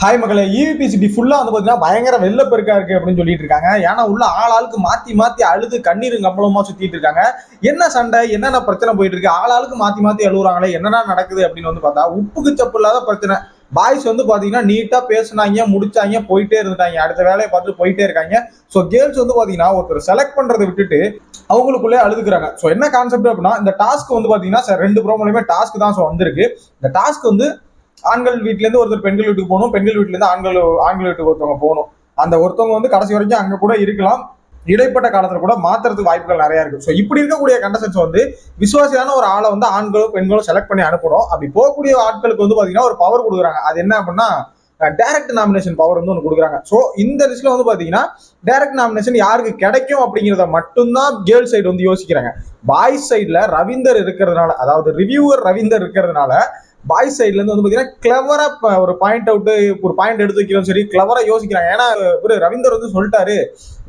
Hi மகளே E ஃபுல்லாக வந்து பார்த்தீங்கன்னா பயங்கர வெள்ளப்பெருக்கா இருக்கு அப்படின்னு சொல்லிட்டு இருக்காங்க. ஏன்னா உள்ள ஆள் ஆளுக்கு மாற்றி மாற்றி அழுது கண்ணீரும் கம்பளமா சுற்றிட்டு இருக்காங்க. என்ன சண்டை என்னென்ன பிரச்சனை போயிட்டு இருக்கு? ஆளாளுக்கு மாற்றி மாற்றி அழுகுறாங்களே என்னென்ன நடக்குது அப்படின்னு வந்து பார்த்தா உப்புக்கு சப்பு இல்லாத பிரச்சனை. பாய்ஸ் வந்து பார்த்தீங்கன்னா நீட்டாக பேசினாங்க முடிச்சாங்க போயிட்டே இருந்துட்டாங்க. அடுத்த வேலையை பார்த்துட்டு போயிட்டே இருக்காங்க. ஸோ கேர்ள்ஸ் வந்து பார்த்தீங்கன்னா ஒருத்தர் செலக்ட் பண்ணுறதை விட்டுட்டு அவங்களுக்குள்ளே அழுதுக்கிறாங்க. ஸோ என்ன கான்செப்ட் அப்படின்னா இந்த டாஸ்க் வந்து பார்த்தீங்கன்னா ரெண்டு ப்ரோமோலையுமே டாஸ்க் தான் ஸோ வந்திருக்கு. இந்த டாஸ்க் வந்து ஆண்கள் வீட்லேருந்து ஒருத்தர் பெண்கள் வீட்டுக்கு போகணும் பெண்கள் வீட்டிலேருந்து ஆண்கள் ஆண்கள் வீட்டுக்கு ஒருத்தவங்க போகணும். அந்த ஒருத்தவங்க வந்து கடைசி வரைக்கும் அங்கே கூட இருக்கலாம். இடைப்பட்ட காலத்தில் கூட மாத்துறதுக்கு வாய்ப்புகள் நிறைய இருக்கு. ஸோ இப்படி இருக்கக்கூடிய கண்டஸ்டன்ஸ் வந்து விசுவாசியான ஒரு ஆளை வந்து ஆண்களும் பெண்களும் செலக்ட் பண்ணி அனுப்பணும். அப்படி போகக்கூடிய ஆட்களுக்கு வந்து பார்த்தீங்கன்னா ஒரு பவர் கொடுக்குறாங்க. அது என்ன அப்படின்னா டைரக்ட் நாமினேஷன் பவர் வந்து ஒன்று கொடுக்குறாங்க. ஸோ இந்த லிஸ்ட்ல வந்து பார்த்தீங்கன்னா டைரக்ட் நாமினேஷன் யாருக்கு கிடைக்கும் அப்படிங்கிறத மட்டும்தான் கேர்ள் சைடு வந்து யோசிக்கிறாங்க. பாய்ஸ் சைடில் ரவீந்தர் இருக்கிறதுனால அதாவது ரிவ்யூவர் ரவீந்தர் இருக்கிறதுனால பாய்ஸ் சைட்ல இருந்து வந்து பாத்தீங்கன்னா கிளவரா ஒரு பாயிண்ட் அவுட் ஒரு பாயிண்ட் எடுத்து வைக்கிறோம் சரி கிளவரா யோசிக்கிறாங்க. ஏன்னா ஒரு ரவீந்தர் வந்து சொல்லிட்டாரு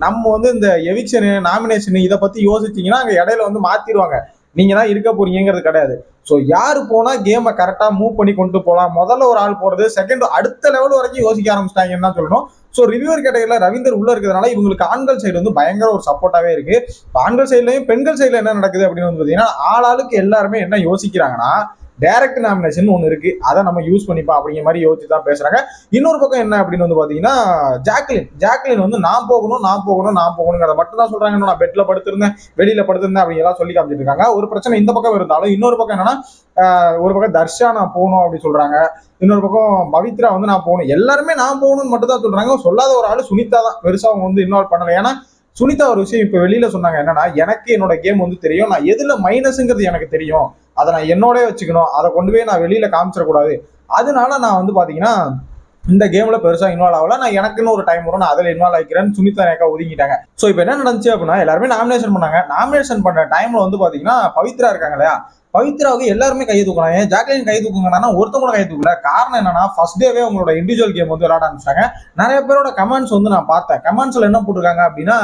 நம்ம வந்து இந்த எவிக்ஷனு நாமினேஷன் இதை பத்தி யோசிச்சீங்கன்னா அங்க இடையில வந்து மாத்திடுவாங்க. நீங்க தான் இருக்க போறீங்கிறது கிடையாது. ஸோ யார் போனா கேமை கரெக்டா மூவ் பண்ணி கொண்டு போகலாம் முதல்ல ஒரு ஆள் போறது செகண்ட் அடுத்த லெவல் வரைக்கும் யோசிக்க ஆரம்பிச்சிட்டாங்கன்னு தான் சொல்லணும். ஸோ ரிவியூவர் கேட்டகரியில் ரவீந்தர் உள்ள இருக்கிறதுனால இவங்களுக்கு ஆண்கள் சைடு வந்து பயங்கர ஒரு சப்போர்ட்டாவே இருக்கு. இப்போ ஆண்கள் சைட்லையும் பெண்கள் சைடில் என்ன நடக்குது அப்படின்னு வந்து பார்த்தீங்கன்னா ஆளாளுக்கு எல்லாருமே என்ன யோசிக்கிறாங்கன்னா டைரக்ட் நாமினேஷன் ஒன்று இருக்கு. அதை நம்ம யூஸ் பண்ணிப்போம் அப்படிங்கிற மாதிரி யோசிச்சு தான் பேசுறாங்க. இன்னொரு பக்கம் என்ன அப்படின்னு வந்து பாத்தீங்கன்னா ஜாக்லின் ஜாக்லின் வந்து நான் போகணும் நான் போகணும் நான் போகணுங்கிறத மட்டும் தான் சொல்றாங்க. நான் பெட்ல படுத்திருந்தேன் வெளியில படுத்திருந்தேன் எல்லாம் சொல்லி காமிச்சிட்டு இருக்காங்க. ஒரு பிரச்சனை இந்த பக்கம் இருந்தாலும் இன்னொரு பக்கம் என்னன்னா ஒரு பக்கம் தர்ஷா நான் போகணும் அப்படி சொல்றாங்க. இன்னொரு பக்கம் பவித்ரா வந்து நான் போகணும். எல்லாருமே நான் போகணும்னு மட்டும் தான் சொல்றாங்க. சொல்லாத ஒரு ஆள் சுனிதா தான். பெருசா அவங்க வந்து இன்வால்வ் பண்ணல. ஏன்னா சுனிதா ஒரு விஷயம் இப்ப வெளியில சொன்னாங்க. என்னன்னா எனக்கு என்னோட கேம் வந்து தெரியும். நான் எதுல மைனஸ்ங்கிறது எனக்கு தெரியும். அதை நான் என்னோடய வச்சுக்கணும். அதை கொண்டு போய் நான் வெளியில் காமிச்சிடக்கூடாது. அதனால நான் வந்து பார்த்தீங்கன்னா இந்த கேமில் பெருசாக இன்வால்வ் ஆகல. நான் எனக்குன்னு ஒரு டைம் வரும். நான் அதில் இன்வால்வ் ஆகிக்கிறேன்னு சுனிதா நேக்கா ஒதுங்கிட்டாங்க. ஸோ இப்போ என்ன நடந்துச்சு அப்படின்னா எல்லாருமே நாமினேஷன் பண்ணாங்க. நாமினேஷன் பண்ண டைமில் வந்து பார்த்தீங்கன்னா பவித்ரா இருக்காங்க இல்லையா? பவித்ராவுக்கு எல்லாருமே கை தூக்கலாம் ஏன்? ஜாக்லின் கை தூக்குங்கன்னா ஒருத்தவங்க கூட கை தூக்கல. காரணம் என்னன்னா ஃபர்ஸ்ட் டேவே உங்களோட இண்டிவிஜுவல் கேம் வந்து விளையாட ஆரம்பிச்சாங்க நிறைய பேரோட கமெண்ட்ஸ் வந்து நான் பார்த்தேன். கமெண்ட்ஸ்ல என்ன போட்டிருக்காங்க அப்படின்னா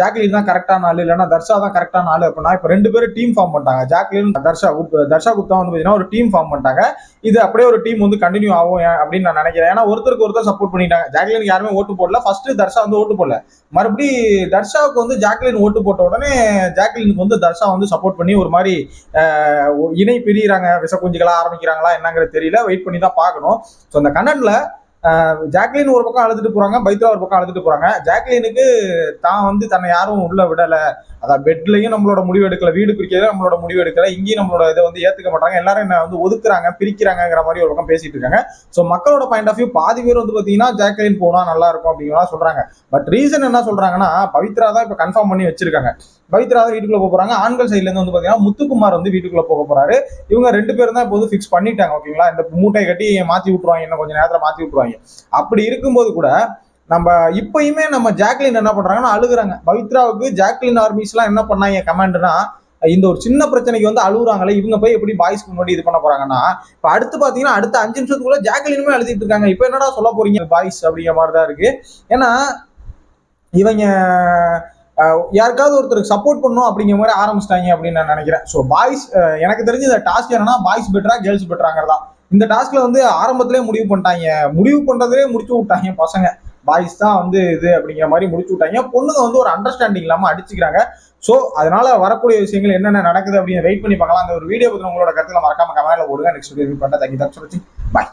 ஜாக்லின் தான் கரெக்டான ஆளு இல்லைன்னா தர்ஷா தான் கரெக்டான ஆளு அப்படின்னா இப்போ ரெண்டு பேரும் டீம் ஃபார்ம் பண்ணிட்டாங்க. ஜாக்லின் தர்ஷா தர்ஷா குப்தா வந்து பார்த்தீங்கன்னா ஒரு டீம் ஃபார்ம் பண்ணிட்டாங்க. இது அப்படியே ஒரு டீம் வந்து கண்டினியூ ஆகும் ஏன் அப்படின்னு நான் நினைக்கிறேன். ஏன்னா ஒருத்தருக்கு ஒருத்தர் சப்போர்ட் பண்ணிட்டாங்க. ஜாக்லினுக்கு யாருமே ஓட்டு போடல. ஃபர்ஸ்ட் தர்ஷா வந்து ஓட்டு போடல. மறுபடி தர்ஷாவுக்கு வந்து ஜாக்லின் ஓட்டு போட்ட உடனே ஜாக்லினுக்கு வந்து தர்ஷா வந்து சப்போர்ட் பண்ணி ஒரு மாதிரி இணை பிரியிறாங்க விசக்குஞ்சுகளா ஆரம்பிக்கிறாங்களா என்னங்கிறது தெரியல. வெயிட் பண்ணி தான் பார்க்கணும். ஸோ அந்த கண்ணனில் ஜாக்லின் ஒரு பக்கம் அழுதுட்டு போறாங்க பைத்ரா ஒரு பக்கம் அழுதுட்டு போறாங்க. ஜாக்லினுக்கு தான் வந்து தன்னை யாரும் உள்ள விடல. அதான் பெட்லயும் நம்மளோட முடிவு எடுக்கல வீடு பிரிக்கிறதுல நம்மளோட முடிவு எடுக்கல. இங்கேயும் நம்மளோட இதை வந்து ஏத்துக்க மாட்டாங்க. எல்லாரும் என்ன வந்து ஒதுக்குறாங்க பிரிக்கிறாங்கங்கிற மாதிரி ஒரு பக்கம் பேசிட்டு இருக்காங்க. ஸோ மக்களோட பாயிண்ட் ஆஃப் வியூ பாதி பேர் வந்து பாத்தீங்கன்னா ஜாக்லின் போனா நல்லா இருக்கும் அப்படிங்கிறதா சொல்றாங்க. பட் ரீசன் என்ன சொல்றாங்கன்னா பவித்ரா தான் இப்ப கன்ஃபார்ம் பண்ணி வச்சிருக்காங்க. பவித்ரா தான் வீட்டுக்குள்ள போக போறாங்க. ஆண்கள் சைட்ல இருந்து வந்து பாத்தீங்கன்னா முத்துக்குமார் வந்து வீட்டுக்குள்ள போக போறாரு. இவங்க ரெண்டு பேரும் தான் இப்போ வந்து ஃபிக்ஸ் பண்ணிட்டாங்க ஓகேங்களா இந்த மூட்டை கட்டி மாத்தி விட்டுருவாங்க இன்னும் கொஞ்சம் நேரத்தில் மாத்தி விட்டுருவாங்க. அப்படி இருக்கும்போது கூட நம்ம இப்பயுமே நம்ம ஜாக்லின் என்ன பண்றாங்கன்னா அழுகுறாங்க. பவித்ராவுக்கு ஜாக்லின் ஆர்மிஸ் எல்லாம் என்ன பண்ணாங்க கமாண்ட்னா இந்த ஒரு சின்ன பிரச்சனைக்கு வந்து அழுகுறாங்களே இவங்க போய் எப்படி பாய்ஸ்க்கு முன்னாடி இது பண்ண போறாங்கன்னா இப்ப அடுத்து பாத்தீங்கன்னா அடுத்த அஞ்சு நிமிஷத்துக்குள்ள ஜாக்லினுமே அழுதிட்டு இருக்காங்க. இப்ப என்னடா சொல்ல போறீங்க பாய்ஸ் அப்படிங்கிற மாதிரி தான் இருக்கு. ஏன்னா இவங்க யாருக்காவது ஒருத்தருக்கு சப்போர்ட் பண்ணும் அப்படிங்கிற மாதிரி ஆரம்பிச்சிட்டாங்க அப்படின்னு நான் நினைக்கிறேன். ஸோ பாய்ஸ் எனக்கு தெரிஞ்சு இந்த டாஸ்க் என்னன்னா பாய்ஸ் பெட்டரா கேர்ள்ஸ் பெட்டராங்கிறதா இந்த டாஸ்க்ல வந்து ஆரம்பத்திலே முடிவு பண்ணிட்டாங்க. முடிவு பண்றதுலேயே முடிச்சு விட்டாங்க பசங்க. பாய்ஸ் தான் வந்து இது அப்படிங்கிற மாதிரி முடிச்சு விட்டாங்க. பொண்ணுங்க வந்து ஒரு அண்டர்ஸ்டாண்டிங் இல்லாமல் அடிச்சுக்கிறாங்க. ஸோ அதனால வரக்கூடிய விஷயங்கள் என்னென்ன நடக்குது அப்படின்னு வெயிட் பண்ணி பார்க்கலாம். அந்த ஒரு வீடியோ பற்றி உங்களோட கருத்துல மறக்காம கமெண்ட்ல போடுங்க. நெக்ஸ்ட் வீடியோ பண்ண தேங்க்யூ தேங்க்ஸ் பாய்